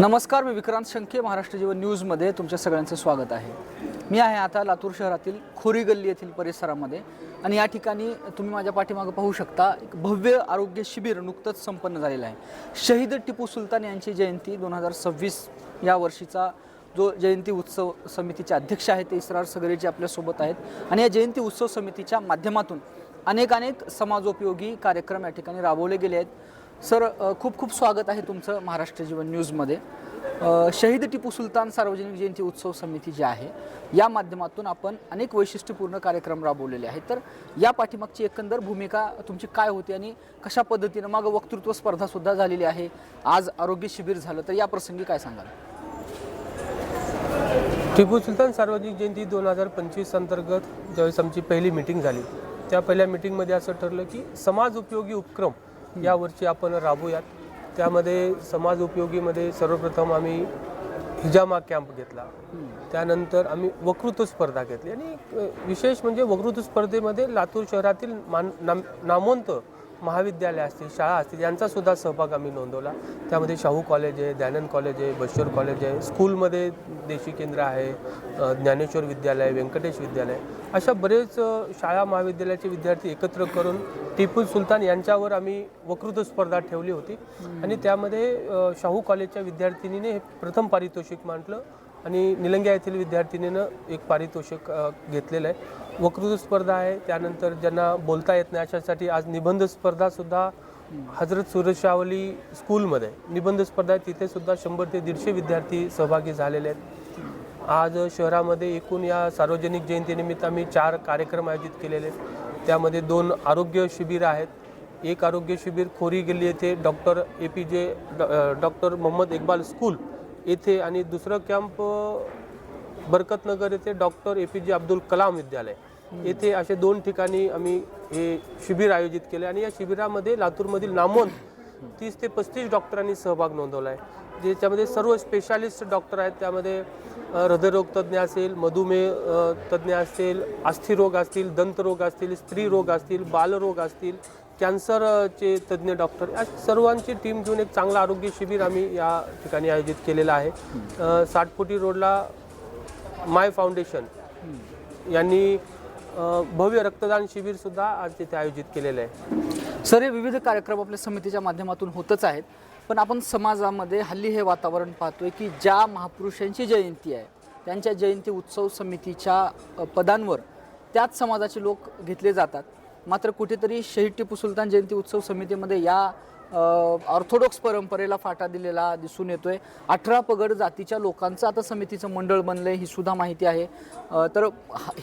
नमस्कार मी विक्रांत शंके महाराष्ट्र जीवन न्यूजमध्ये तुमच्या सगळ्यांचं स्वागत आहे. मी आहे आता लातूर शहरातील खोरी गल्ली येथील परिसरामध्ये आणि या ठिकाणी तुम्ही माझ्या पाठीमागं पाहू शकता एक भव्य आरोग्य शिबिर नुकतंच संपन्न झालेलं आहे. शहीद टिपू सुलतान यांची जयंती दोन हजार सव्वीस या वर्षीचा जो जयंती उत्सव समितीचे अध्यक्ष आहेत ते इसरार सगरेजी आपल्यासोबत आहेत. आणि या जयंती उत्सव समितीच्या माध्यमातून अनेक अनेक समाजोपयोगी कार्यक्रम या ठिकाणी राबवले गेले आहेत. सर खूप खूप स्वागत आहे तुमचं महाराष्ट्र जीवन न्यूजमध्ये. शहीद टिपू सुलतान सार्वजनिक जयंती उत्सव समिती जी आहे या माध्यमातून आपण अनेक वैशिष्ट्यपूर्ण कार्यक्रम राबवलेले आहेत. तर या पाठीमागची एकंदर भूमिका तुमची काय होती आणि कशा पद्धतीनं मग वक्तृत्व स्पर्धासुद्धा झालेली आहे? आज आरोग्य शिबिर झालं तर या प्रसंगी काय सांगाल? टिपू सुलतान सार्वजनिक जयंती दोन हजार पंचवीस अंतर्गत ज्यावेळेस आमची पहिली मिटिंग झाली त्या पहिल्या मिटिंगमध्ये असं ठरलं की समाज उपयोगी उपक्रम यावर्षी आपण राबूयात. त्यामध्ये समाज उपयोगीमध्ये सर्वप्रथम आम्ही हिजामा कॅम्प घेतला. त्यानंतर आम्ही वक्तृत्व स्पर्धा घेतली. आणि विशेष म्हणजे वक्तृत्व स्पर्धेमध्ये लातूर शहरातील मान नाम नामवंत महाविद्यालय असतील शाळा असतील यांचा सुद्धा सहभाग आम्ही नोंदवला. त्यामध्ये शाहू कॉलेज आहे दयानंद कॉलेज आहे बश्वर कॉलेज आहे स्कूलमध्ये देशी केंद्र आहे ज्ञानेश्वर विद्यालय व्यंकटेश विद्यालय. अशा बरेच शाळा महाविद्यालयाचे विद्यार्थी एकत्र करून टिपू सुलतान यांच्यावर आम्ही वक्तृत्व स्पर्धा ठेवली होती. आणि त्यामध्ये शाहू कॉलेजच्या विद्यार्थिनीने हे प्रथम पारितोषिक मांडलं. आणि निलंग्या येथील विद्यार्थिनीनं एक पारितोषिक घेतलेलं आहे. वक्तृत्व स्पर्धा आहे. त्यानंतर ज्यांना बोलता येत नाही अशासाठी आज निबंध स्पर्धासुद्धा हजरत सुरशावली स्कूलमध्ये निबंध स्पर्धा आहे. तिथेसुद्धा शंभर ते दीडशे विद्यार्थी सहभागी झालेले आहेत. आज शहरामध्ये एकूण या सार्वजनिक जयंतीनिमित्त आम्ही चार कार्यक्रम आयोजित केलेले आहेत. त्यामध्ये दोन आरोग्य शिबिर आहेत. एक आरोग्य शिबिर खोरी गेली येथे doctor A P J doctor Mohammad Iqbal school येथे आणि दुसरं कॅम्प बरकतनगर येथे डॉक्टर ए पी जे अब्दुल कलाम विद्यालय. येथे असे दोन ठिकाणी आम्ही हे शिबिर आयोजित केले आणि या शिबिरामध्ये लातूरमधील नामवंत तीस ते पस्तीस डॉक्टरांनी सहभाग नोंदवला आहे ज्याच्यामध्ये सर्व स्पेशालिस्ट डॉक्टर आहेत. त्यामध्ये हृदयरोग तज्ज्ञ असेल मधुमेह तज्ज्ञ असतील अस्थिरोग असतील दंतरोग असतील स्त्री रोग असतील बालरोग असतील कॅन्सरचे तज्ज्ञ डॉक्टर या सर्वांची टीम घेऊन एक चांगलं आरोग्य शिबिर आम्ही या ठिकाणी आयोजित केलेलं आहे. अ, साठपुटी रोडला माय फाउंडेशन यांनी भव्य रक्तदान शिबिरसुद्धा आज तिथे आयोजित केलेलं आहे. सर हे विविध कार्यक्रम आपल्या समितीच्या माध्यमातून होतच आहेत. पण आपण समाजामध्ये हल्ली हे वातावरण पाहतोय की ज्या महापुरुषांची जयंती आहे त्यांच्या जयंती उत्सव समितीच्या पदांवर त्याच समाजाचे लोक घेतले जातात. मात्र कुठेतरी शहीद टिपू सुलतान जयंती उत्सव समितीमध्ये या ऑर्थोडॉक्स परंपरेला फाटा दिलेला दिसून येतोय. अठरा पगड जातीच्या लोकांचं आता समितीचं मंडळ बनलंय ही सुद्धा माहिती आहे. तर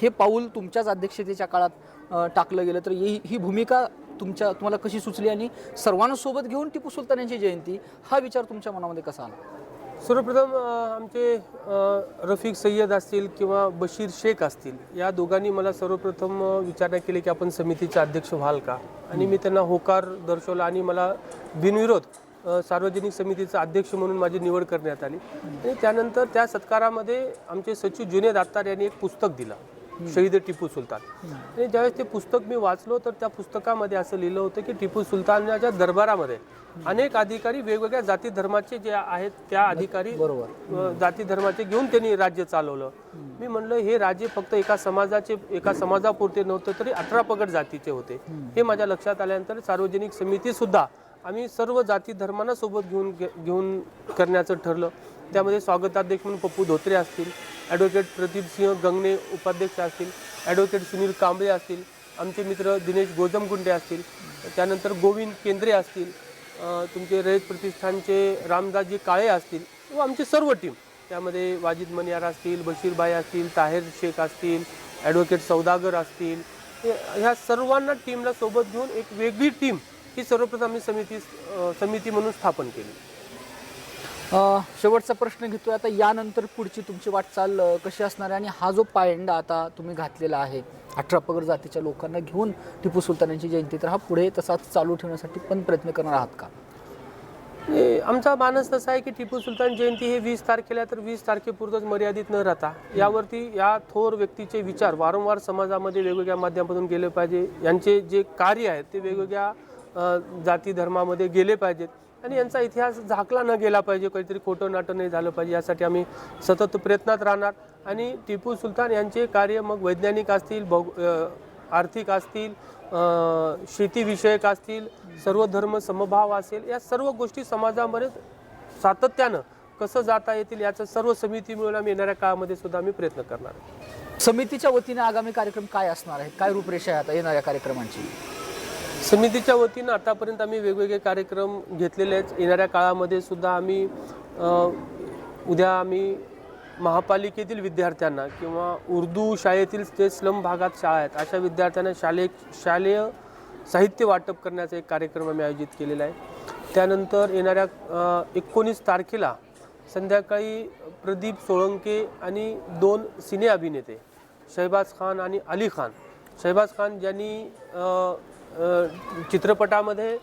हे पाऊल तुमच्याच अध्यक्षतेच्या काळात टाकलं गेलं. तर ही ही भूमिका तुमच्या तुम्हाला कशी सुचली आणि सर्वांना सोबत घेऊन टिपू सुलतान यांची जयंती हा विचार तुमच्या मनामध्ये कसा आला? सर्वप्रथम आमचे रफिक सय्यद असतील किंवा बशीर शेख असतील या दोघांनी मला सर्वप्रथम विचारणा केली की आपण समितीचे अध्यक्ष व्हाल का? आणि मी त्यांना होकार दर्शवला आणि मला बिनविरोध सार्वजनिक समितीचा अध्यक्ष म्हणून माझी निवड करण्यात आली. आणि त्यानंतर त्या सत्कारामध्ये आमचे सचिव जुने दातार यांनी एक पुस्तक दिलं. शहीद टिपू सुलतान. आणि ज्यावेळेस ते पुस्तक मी वाचलो तर त्या पुस्तकामध्ये असं लिहिलं होतं की टिपू सुलतानाच्या दरबारामध्ये अनेक अधिकारी वेगवेगळ्या जाती धर्माचे जे आहेत त्या अधिकारी बरोबर. जाती धर्माचे घेऊन त्यांनी राज्य चालवलं. मी म्हणलं हे राज्य फक्त एका समाजाचे एका समाजापुरते नव्हतं तरी अठरा पगड जातीचे होते. हे माझ्या लक्षात आल्यानंतर सार्वजनिक समिती सुद्धा आम्ही सर्व जाती धर्मांना सोबत घेऊन घे- घेऊन करण्याचं ठरलं. त्यामध्ये स्वागताध्यक्ष म्हणून पप्पू धोत्रे असतील ॲडव्होकेट प्रदीप सिंह गंगणे उपाध्यक्ष असतील ॲडव्होकेट सुनील कांबळे असतील आमचे मित्र दिनेश गोजमगुंडे असतील त्यानंतर गोविंद केंद्रे असतील तुमचे रयत प्रतिष्ठानचे रामदासजी काळे असतील व आमची सर्व टीम त्यामध्ये वाजिद मनियार असतील बशीरबाई असतील ताहेर शेख असतील ॲडव्होकेट सौदागर असतील ह्या सर्वांना टीमला सोबत घेऊन एक वेगळी टीम ही सर्वप्रथम आम्ही समिती समिती म्हणून स्थापन केली. अ, शेवटचा प्रश्न घेतोय. आता यानंतर पुढची तुमची वाटचाल अ, कशी असणार आहे? आणि हा जो पायंडा आता तुम्ही घातलेला आहे अठरा पगड जातीच्या लोकांना घेऊन टिपू सुलतान यांची जयंती तर हा पुढे तसाच चालू ठेवण्यासाठी पण प्रयत्न करणार आहात का? आमचा मानस तसा आहे की टिपू सुलतान जयंती हे वीस तारखेला तर वीस तारखेपुरतच मर्यादित न राहता यावरती या थोर व्यक्तीचे विचार वारंवार समाजामध्ये वेगवेगळ्या माध्यमातून गेले पाहिजे. यांचे जे कार्य आहेत ते वेगवेगळ्या जाती धर्मामध्ये गेले पाहिजेत. आणि यांचा इतिहास झाकला न गेला पाहिजे काहीतरी खोटं नाटं नाही झालं पाहिजे यासाठी आम्ही सतत प्रयत्नात राहणार. आणि टिपू सुलतान यांचे कार्य मग वैज्ञानिक असतील भौ आर्थिक असतील शेतीविषयक असतील सर्व धर्म समभाव असेल या सर्व गोष्टी समाजामध्ये सातत्यानं कसं जाता येतील याचं सर्व समिती मिळून आम्ही येणाऱ्या काळामध्ये सुद्धा आम्ही प्रयत्न करणार आहे समितीच्या वतीने आगामी कार्यक्रम काय असणार आहेत? काय रूपरेषा आहे आता येणाऱ्या कार्यक्रमांची? समितीच्या वतीनं आतापर्यंत आम्ही वेगवेगळे कार्यक्रम घेतलेले आहेत. येणाऱ्या काळामध्ये सुद्धा आम्ही उद्या आम्ही महापालिकेतील विद्यार्थ्यांना किंवा उर्दू शाळेतील जे स्लम भागात शाळा आहेत अशा विद्यार्थ्यांना शालेय शालेय साहित्य वाटप करण्याचा एक कार्यक्रम आम्ही आयोजित केलेला आहे. त्यानंतर येणाऱ्या एकोणीस तारखेला संध्याकाळी प्रदीप सोळंके आणि दोन सिने अभिनेते शहबाज खान आणि अली खान. शहबाज खान ज्यांनी चित्रपटामध्ये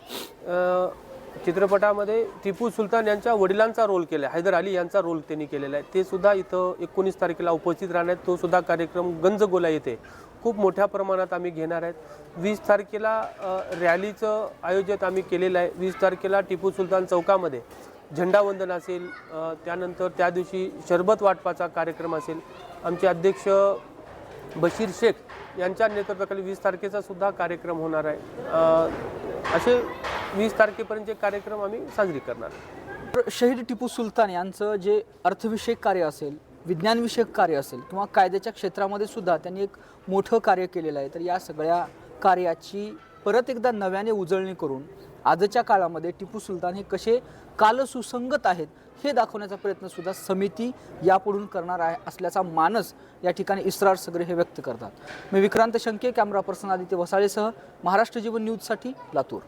चित्रपटामध्ये टिपू सुलतान यांच्या वडिलांचा रोल केला आहे हैदर अली यांचा रोल त्यांनी केलेला आहे. ते सुद्धा इथं एकोणीस तारखेला उपस्थित राहणार आहेत. तो सुद्धा कार्यक्रम गंजगोला येथे खूप मोठ्या प्रमाणात आम्ही घेणार आहेत. वीस तारखेला रॅलीचं आयोजन आम्ही केलेलं आहे. वीस तारखेला टिपू सुलतान चौकामध्ये झेंडावंदन असेल. त्यानंतर त्या दिवशी शरबत वाटपाचा कार्यक्रम असेल. आमचे अध्यक्ष बशीर शेख यांच्या नेतृत्वाखाली वीस तारखेचा सुद्धा कार्यक्रम होणार आहे. असे वीस तारखेपर्यंतचे कार्यक्रम आम्ही साजरी करणार तर शहीद टिपू सुलतान यांचं जे अर्थविषयक कार्य असेल विज्ञानविषयक कार्य असेल किंवा कायद्याच्या क्षेत्रामध्ये सुद्धा त्यांनी एक मोठं कार्य केलेलं आहे तर या सगळ्या कार्याची परत एकदा नव्याने उजळणी करून आजच्या काळामध्ये टिपू सुलतान हे कसे कालसुसंगत आहेत हे दाखवण्याचा प्रयत्न सुद्धा समिती यापुढून करणार आहे असल्याचा मानस या ठिकाणी इस्रार सगळे हे व्यक्त करतात. मी विक्रांत शंके कॅमेरा पर्सन आदित्य वसाळेसह महाराष्ट्र जीवन न्यूजसाठी लातूर.